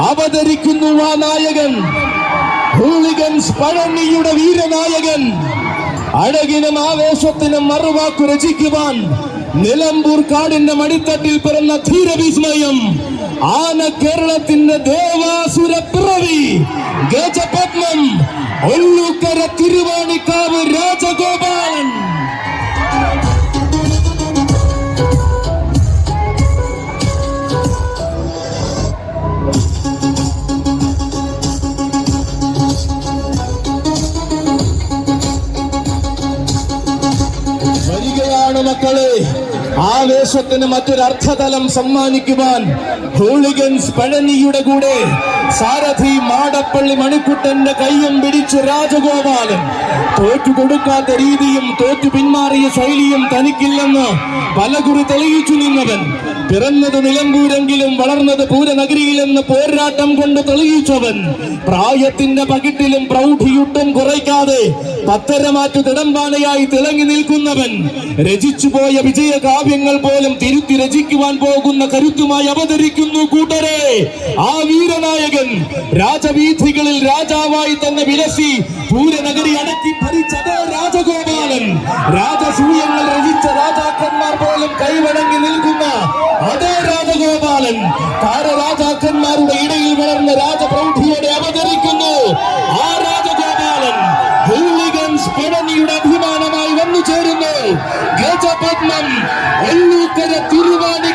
അവതരിക്കുന്നു ആ നായകൻ. ഹൂളിഗൻസ് പഴനിയുടെ വീരനായകൻ. അഴകിനും ആവേശത്തിനും മറുവാക്കു രചിക്കുവാൻ നിലമ്പൂർ കാടിന്റെ മടിത്തട്ടിൽ പിറന്ന ധീരവിസ്മയം. ആന കേരളത്തിന്റെ ദേവാസുര പിറവി. ഗജപത്മം ഒല്ലൂക്കര തിരുവാണിക്കാവ് മക്കളെ ആവേശത്തിന് മറ്റൊരർത്ഥതലം സമ്മാനിക്കുവാൻ ഹോളിഗൻസ് പഴനിയുടെ കൂടെ സാരഥി മാടപ്പള്ളി മണിക്കുട്ടന്റെ കയ്യും പിടിച്ച് രാജഗോപാലൻ. തോറ്റു കൊടുക്കാത്ത രീതിയും തോറ്റു പിന്മാറിയ ശൈലിയും തനിക്കില്ലെന്ന് പലകുറി തെളിയിച്ചു നിന്നവൻ. പിറന്നത് നിലമ്പൂരെങ്കിലും വളർന്നത് പൂരനഗരിയിലെന്ന് പോരാട്ടം കൊണ്ട് തെളിയിച്ചവൻ പ്രായത്തിന്റെ പകിട്ടിലും പ്രൗഢിയുട്ടും കുറയ്ക്കാതെ പത്തരമാറ്റ് തിടമ്പാനയായി തിളങ്ങി നിൽക്കുന്നവൻ രചിച്ചുപോയ വിജയ കാവ്യങ്ങൾ പോലും തിരുത്തി രചിക്കുവാൻ പോകുന്ന കരുത്തുമായി അവതരിക്കുന്നു കൂട്ടരെ. ആ വീരനായകൻ രാജവീഥികളിൽ രാജാവായി തന്നെ വിലസി പൂരനഗരി അടക്കി ഭരിച്ചതേ രാജഗോപാലൻ. രാജസൂയങ്ങൾ രചിച്ച രാജാക്കന്മാർ പോലും കൈവണങ്ങി ഹൂളിഗൻസ് അഭിമാനമായി വന്നു ചേരുന്നു ഗജപത്മം ഒല്ലൂക്കര തിരുവാണി